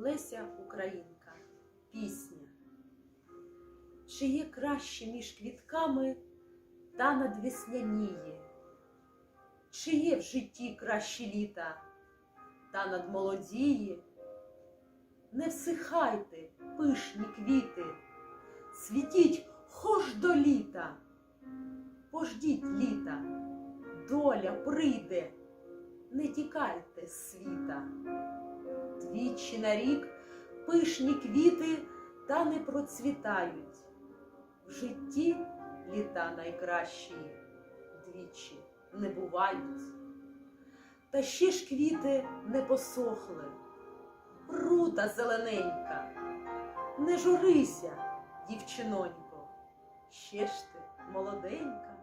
Леся Українка. Пісня. Чи є краще між квітками та надвесняніє? Чи є в житті кращі літа та надмолодіє? Не всихайте, пишні квіти, світіть хоч до літа, пождіть літа, доля прийде, не тікайте світа. Двічі на рік пишні квіти та не процвітають. В житті літа найкращі двічі не бувають. Та ще ж квіти не посохли, рута зелененька, не журися, дівчинонько, ще ж ти молоденька.